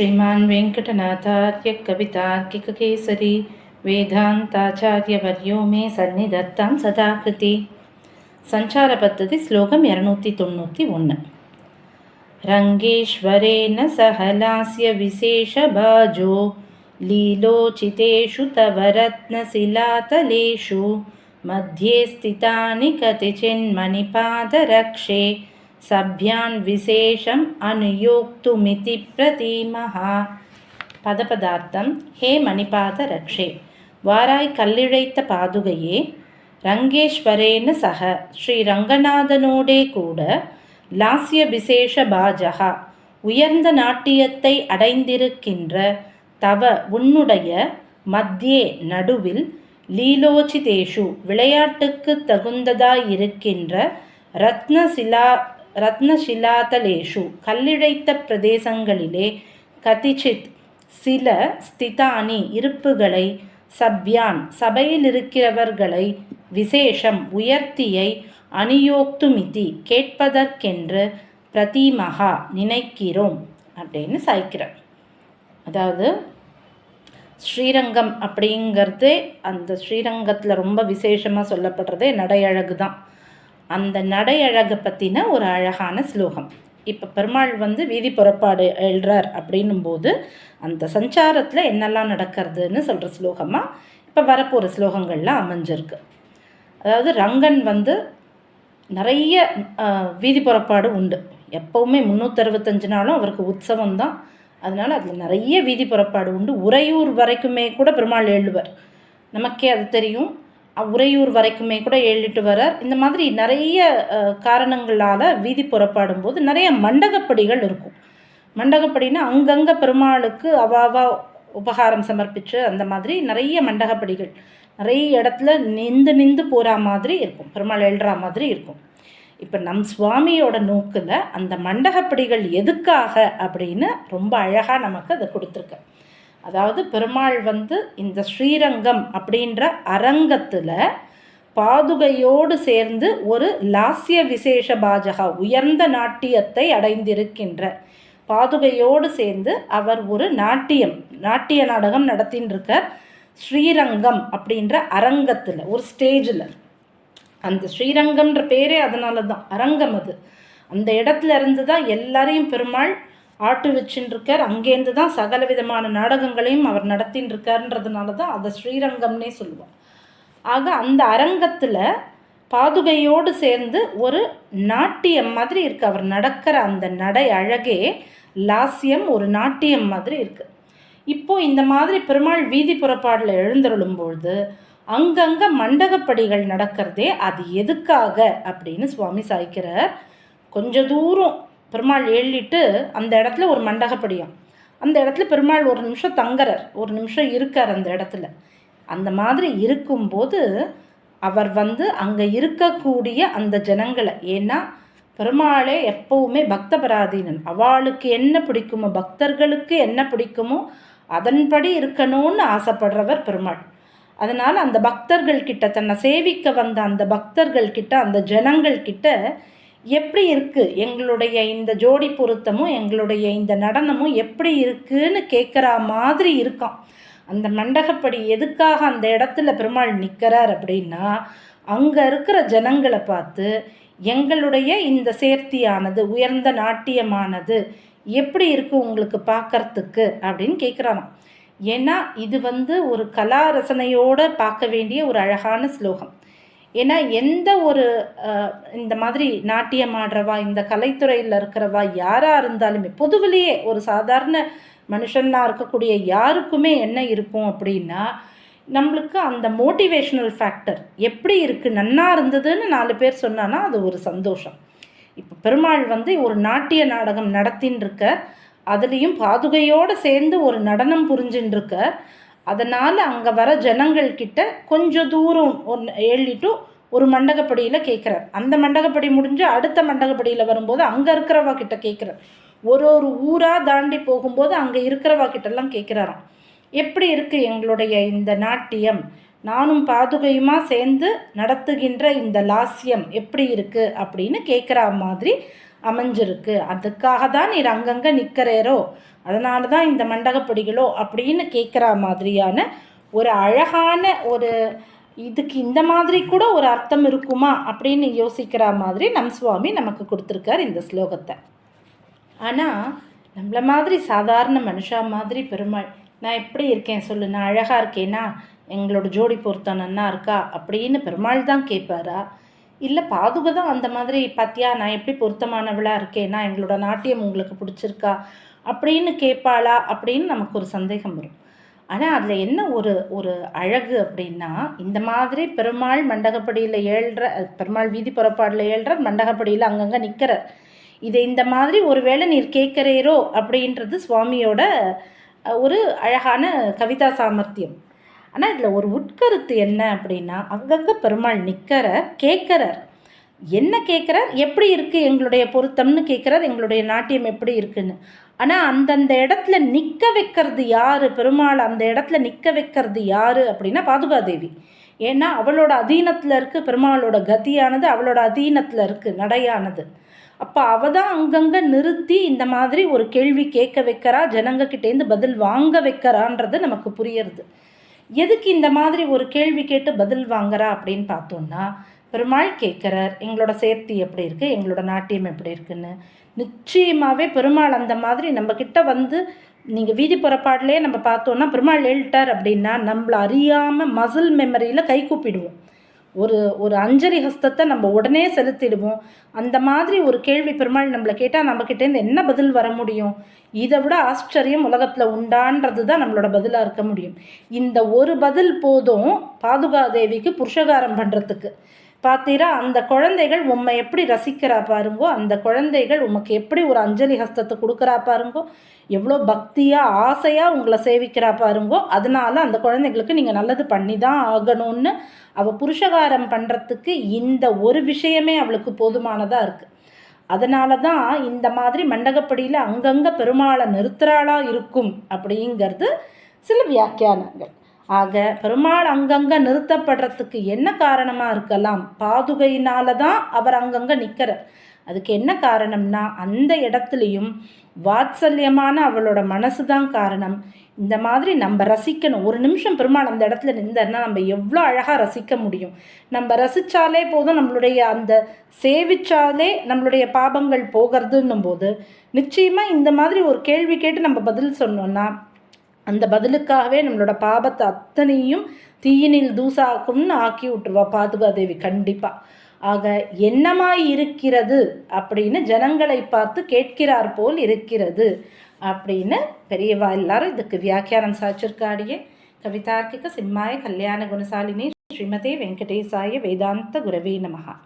श्रीमान् वेङ्कटनाथार्यकवितार्किककेसरी वेदान्ताचार्यवर्यो मे सन्निधत्तां सदाकृति। सञ्चारपद्धतिः श्लोकं एरनूति तोन्नूति ओन् रङ्गेश्वरेण स हलास्य विशेषभाजो लीलोचितेषु तव रत्नशिलातलेषु मध्ये स्थितानि कतिचिन्मणिपादरक्षे सभ्यान् विशेषम् अनुयोक्तुमिति प्रतीमः பதபதார்த்தம் ஹே மணிபாத ரக்ஷே வாராய் கல்லிழைத்த பாதுகையே ரங்கேஸ்வரேன சக ஸ்ரீ ரங்கநாதனோடே கூட லாஸ்ய விசேஷ பாஜகா உயர்ந்த நாட்டியத்தை அடைந்திருக்கின்ற தவ உன்னுடைய மத்தியே நடுவில் லீலோச்சிதேஷு விளையாட்டுக்கு தகுந்ததாயிருக்கின்ற ரத்னசிலா ரத்னசிலாதலேஷு கல்லிழைத்த பிரதேசங்களிலே கதிச்சித் சில ஸ்திதானி இருப்புகளை சப்யான் சபையில் இருக்கிறவர்களை விசேஷம் உயர்த்தியை அணியோக்துமிதி கேட்பதற்கென்று பிரதிமகா நினைக்கிறோம் அப்படின்னு சாய்க்கிறார். அதாவது ஸ்ரீரங்கம் அப்படிங்கிறதே அந்த ஸ்ரீரங்கத்தில் ரொம்ப விசேஷமாக சொல்லப்படுறதே நடையழகு தான் அந்த நடை அழகை பற்றின ஒரு அழகான ஸ்லோகம். இப்போ பெருமாள் வந்து வீதி புறப்பாடு எழுறார் அப்படின்னும் போது அந்த சஞ்சாரத்தில் என்னெல்லாம் நடக்கிறதுன்னு சொல்கிற ஸ்லோகமாக இப்போ வரப்போகிற ஸ்லோகங்கள்லாம் அமைஞ்சிருக்கு. அதாவது ரங்கன் வந்து நிறைய வீதி புறப்பாடு உண்டு. எப்போவுமே முந்நூற்றறுபத்தஞ்சு நாளும் அவருக்கு உற்சவம் தான். அதனால் அதில் நிறைய வீதி புறப்பாடு உண்டு. உறையூர் வரைக்குமே கூட பெருமாள் எழுவர். நமக்கே அது தெரியும். உறையூர் வரைக்குமே கூட எழுதிட்டு வரார். இந்த மாதிரி நிறைய காரணங்களால் வீதி புறப்பாடும் போது நிறைய மண்டகப்படிகள் இருக்கும். மண்டகப்படினா அங்கங்கே பெருமாளுக்கு அவாவா உபகாரம் சமர்ப்பித்து அந்த மாதிரி நிறைய மண்டகப்படிகள் நிறைய இடத்துல நிந்து நிந்து போகிற மாதிரி இருக்கும். பெருமாள் எழுற மாதிரி இருக்கும். இப்போ நம் சுவாமியோட நோக்கில் அந்த மண்டகப்படிகள் எதுக்காக அப்படின்னு ரொம்ப அழகாக நமக்கு அதை கொடுத்துருக்கு. அதாவது பெருமாள் வந்து இந்த ஸ்ரீரங்கம் அப்படின்ற அரங்கத்தில் பாதுகையோடு சேர்ந்து ஒரு லாஸ்ய விசேஷ பாஜகா உயர்ந்த நாட்டியத்தை அடைந்திருக்கின்ற. பாதுகையோடு சேர்ந்து அவர் ஒரு நாட்டியம் நாட்டிய நாடகம் நடத்தின்னு இருக்கார் ஸ்ரீரங்கம் அப்படின்ற அரங்கத்தில் ஒரு ஸ்டேஜில். அந்த ஸ்ரீரங்கம்ன்ற பேரே அதனால தான் அரங்கம் அது. அந்த இடத்துல இருந்து தான் எல்லாரையும் பெருமாள் ஆட்டு வச்சுன்னு அங்கேருந்து தான் சகல விதமான நாடகங்களையும் அவர் நடத்தின்னு இருக்காருன்றதுனால தான் அதை ஸ்ரீரங்கம்னே சொல்லுவோம். ஆக அந்த அரங்கத்தில் பாதுகையோடு சேர்ந்து ஒரு நாட்டியம் மாதிரி இருக்குது அவர் நடக்கிற அந்த நடை அழகே லாஸ்யம் ஒரு நாட்டியம் மாதிரி இருக்குது இப்போது இந்த மாதிரி பெருமாள் வீதி புறப்பாடில் எழுந்தருளும் பொழுது அங்கங்கே மண்டகப்படிகள் நடக்கிறதே அது எதுக்காக அப்படின்னு சுவாமி சாய்க்கிறார். கொஞ்ச தூரம் பெருமாள் எழுதிட்டு அந்த இடத்துல ஒரு மண்டகப்படியும். அந்த இடத்துல பெருமாள் ஒரு நிமிஷம் தங்குறார். ஒரு நிமிஷம் இருக்கார் அந்த இடத்துல. அந்த மாதிரி இருக்கும்போது அவர் வந்து அங்கே இருக்கக்கூடிய அந்த ஜனங்களை ஏன்னா பெருமாளே எப்பவுமே பக்த பராதீனன். அவளுக்கு என்ன பிடிக்குமோ பக்தர்களுக்கு என்ன பிடிக்குமோ அதன்படி இருக்கணும்னு ஆசைப்படுறவர் பெருமாள். அதனால் அந்த பக்தர்கள் கிட்ட தன்னை சேவிக்க வந்த அந்த பக்தர்கள் கிட்ட அந்த ஜனங்கள் கிட்ட எப்படி இருக்குது எங்களுடைய இந்த ஜோடி பொருத்தமும் எங்களுடைய இந்த நடனமும் எப்படி இருக்குன்னு கேட்குற மாதிரி இருக்கான் அந்த மண்டகப்படி எதுக்காக அந்த இடத்துல பெருமாள் நிற்கிறார் அப்படின்னா அங்கே இருக்கிற ஜனங்களை பார்த்து எங்களுடைய இந்த சேர்த்தியானது உயர்ந்த நாட்டியமானது எப்படி இருக்குது உங்களுக்கு பார்க்கறதுக்கு அப்படின்னு கேட்குறாராம் ஏன்னா இது வந்து ஒரு கலா ரசனையோடு பார்க்க வேண்டிய ஒரு அழகான ஸ்லோகம். ஏன்னா எந்த ஒரு இந்த மாதிரி நாட்டியம் ஆடுறவா இந்த கலைத்துறையில் இருக்கிறவா யாராக இருந்தாலுமே பொதுவிலேயே ஒரு சாதாரண மனுஷனாக இருக்கக்கூடிய யாருக்குமே என்ன இருக்கும் அப்படின்னா நம்மளுக்கு அந்த மோட்டிவேஷ்னல் ஃபேக்டர் எப்படி இருக்குது நன்னா இருந்ததுன்னு நாலு பேர் சொன்னான்னா அது ஒரு சந்தோஷம். இப்போ பெருமாள் வந்து ஒரு நாட்டிய நாடகம் நடத்தின்னு இருக்க அதுலேயும் பாதுகையோடு சேர்ந்து ஒரு நடனம் புரிஞ்சுன்னு இருக்க அதனால் அங்கே வர ஜனங்கள்கிட்ட கொஞ்சம் தூரம் ஒன்று எழுதிட்டு ஒரு மண்டகப்படியில் கேட்குறார் அந்த மண்டகப்படி முடிஞ்சு அடுத்த மண்டகப்படியில் வரும்போது அங்கே இருக்கிறவா கிட்ட கேட்குறார் ஒரு ஒரு ஊராக தாண்டி போகும்போது அங்கே இருக்கிறவா கிட்டெல்லாம் கேட்குறாராம் எப்படி இருக்குது எங்களுடைய இந்த நாட்டியம்? நானும் பாதுகையுமா சேர்ந்து நடத்துகின்ற இந்த லாஸ்யம் எப்படி இருக்குது அப்படின்னு கேட்குற மாதிரி அமைஞ்சிருக்கு. அதுக்காக தான் நீர் அங்கங்கே நிற்கிறேரோ அதனால தான் இந்த மண்டகப்படிகளோ அப்படின்னு கேட்குற மாதிரியான ஒரு அழகான ஒரு இதுக்கு இந்த மாதிரி கூட ஒரு அர்த்தம் இருக்குமா அப்படின்னு யோசிக்கிற மாதிரி நம் சுவாமி நமக்கு கொடுத்துருக்கார் இந்த ஸ்லோகத்தை. ஆனால் நம்மள மாதிரி சாதாரண மனுஷா மாதிரி பெருமாள் நான் எப்படி இருக்கேன் சொல்லு நான் அழகாக இருக்கேனா? எங்களோட ஜோடி பொருத்தம் நன்னா இருக்கா? அப்படின்னு பெருமாள் தான் கேட்பாரா இல்லை பாதுகை தான் அந்த மாதிரி பார்த்தியா நான் எப்படி பொருத்தமானவளாக இருக்கேனா? எங்களோட நாட்டியம் உங்களுக்கு பிடிச்சிருக்கா? அப்படின்னு கேட்பாளா அப்படின்னு நமக்கு ஒரு சந்தேகம் வரும். ஆனால் அதில் என்ன ஒரு ஒரு அழகு அப்படின்னா இந்த மாதிரி பெருமாள் மண்டகப்படியில் ஏழ்ற பெருமாள் வீதி புறப்பாடில் ஏழ்றார் மண்டகப்படியில் அங்கங்கே நிற்கிறார் இதை இந்த மாதிரி ஒருவேளை நீர் கேட்குறீரோ அப்படின்றது சுவாமியோட ஒரு அழகான கவிதா சாமர்த்தியம். ஆனால் இதில் ஒரு உட்கருத்து என்ன அப்படின்னா அங்கங்கே பெருமாள் நிற்கிற கேட்குறார். என்ன கேட்குறார்? எப்படி இருக்குது எங்களுடைய பொருத்தம்னு கேட்குறார் எங்களுடைய நாட்டியம் எப்படி இருக்குன்னு. ஆனால் அந்தந்த இடத்துல நிற்க வைக்கிறது யார்? பெருமாள் அந்த இடத்துல நிற்க வைக்கிறது யார் அப்படின்னா பாதுகாதேவி. ஏன்னா அவளோட அதீனத்தில் இருக்குது பெருமாளோட கதியானது அவளோட அதீனத்தில் இருக்குது நடையானது. அப்போ அவள் தான் அங்கங்கே நிறுத்தி இந்த மாதிரி ஒரு கேள்வி கேட்க வைக்கிறா ஜனங்கக்கிட்டேருந்து பதில் வாங்க வைக்கிறான்றது நமக்கு புரியறது. எதுக்கு இந்த மாதிரி ஒரு கேள்வி கேட்டு பதில் வாங்குறா அப்படின்னு பார்த்தோன்னா பெருமாள் கேட்குறார் எங்களோட சேர்த்தி எப்படி இருக்குது எங்களோட நாட்டியம் எப்படி இருக்குன்னு. நிச்சயமாகவே பெருமாள் அந்த மாதிரி நம்மக்கிட்ட வந்து நீங்கள் வீதி புறப்பாடுலேயே நம்ம பார்த்தோன்னா பெருமாள் எழுட்டார் அப்படின்னா நம்மளை அறியாமல் மசில் மெமரியில் கை கூப்பிடுவோம். ஒரு ஒரு அஞ்சலி ஹஸ்தத்தை நம்ம உடனே செலுத்திடுவோம். அந்த மாதிரி ஒரு கேள்வி பெருமாள் நம்மளை கேட்டால் நம்மக்கிட்டேருந்து என்ன பதில் வர முடியும்? இதை விட ஆச்சரியம் உலகத்தில் உண்டான்றது தான் நம்மளோட பதிலாக இருக்க முடியும். இந்த ஒரு பதில் போதும் பாதுகாதேவிக்கு புருஷகாரம் பண்ணுறதுக்கு பார்த்தீரா அந்த குழந்தைகள் உம்மை எப்படி ரசிக்கிறா பாருங்கோ அந்த குழந்தைகள் உமக்கு எப்படி ஒரு அஞ்சலி ஹஸ்தத்தை கொடுக்குறா பாருங்கோ எவ்வளோ பக்தியாக ஆசையாக உங்களை சேவிக்கிறா பாருங்கோ அதனால அந்த குழந்தைகளுக்கு நீங்கள் நல்லது பண்ணி தான் ஆகணும்னு அவள் புருஷகாரம் பண்ணுறதுக்கு இந்த ஒரு விஷயமே அவளுக்கு போதுமானதாக இருக்குது அதனால தான் இந்த மாதிரி மண்டகப்படியில் அங்கங்கே பெருமாளை நிறுத்துறாளாக இருக்கும் அப்படிங்கிறது சில வியாக்கியானங்கள். ஆக பெருமாள் அங்கங்கே நிறுத்தப்படுறதுக்கு என்ன காரணமாக இருக்கலாம்? பாதுகையினால தான் அவர் அங்கங்கே நிற்கிறார் அதுக்கு என்ன காரணம்னா அந்த இடத்துலையும் வாத்சல்யமான அவளோட மனசு தான் காரணம். இந்த மாதிரி நம்ம ரசிக்கணும். ஒரு நிமிஷம் பெருமாள் அந்த இடத்துல நின்றன்னா நம்ம எவ்வளோ அழகாக ரசிக்க முடியும். நம்ம ரசித்தாலே போதும் நம்மளுடைய அந்த சேவிச்சாலே நம்மளுடைய பாபங்கள் போகிறதுன்னும் போது நிச்சயமாக இந்த மாதிரி ஒரு கேள்வி கேட்டு நம்ம பதில் சொன்னோன்னா அந்த பதிலுக்காகவே நம்மளோட பாபத்தை அத்தனையும் தீயினில் தூசாக்கும்னு ஆக்கி விட்டுருவா பாதுகாதேவி கண்டிப்பாக ஆக என்னமாய் இருக்கிறது அப்படின்னு ஜனங்களை பார்த்து கேட்கிறார் போல் இருக்கிறது அப்படின்னு பெரியவா எல்லாரும் இதுக்கு வியாக்கியானம் சாச்சிருக்காடியே கவிதார்க்கிக சிம்மாய கல்யாண குணசாலினி ஸ்ரீமதே வெங்கடேசாய வேதாந்த குரவே நமகா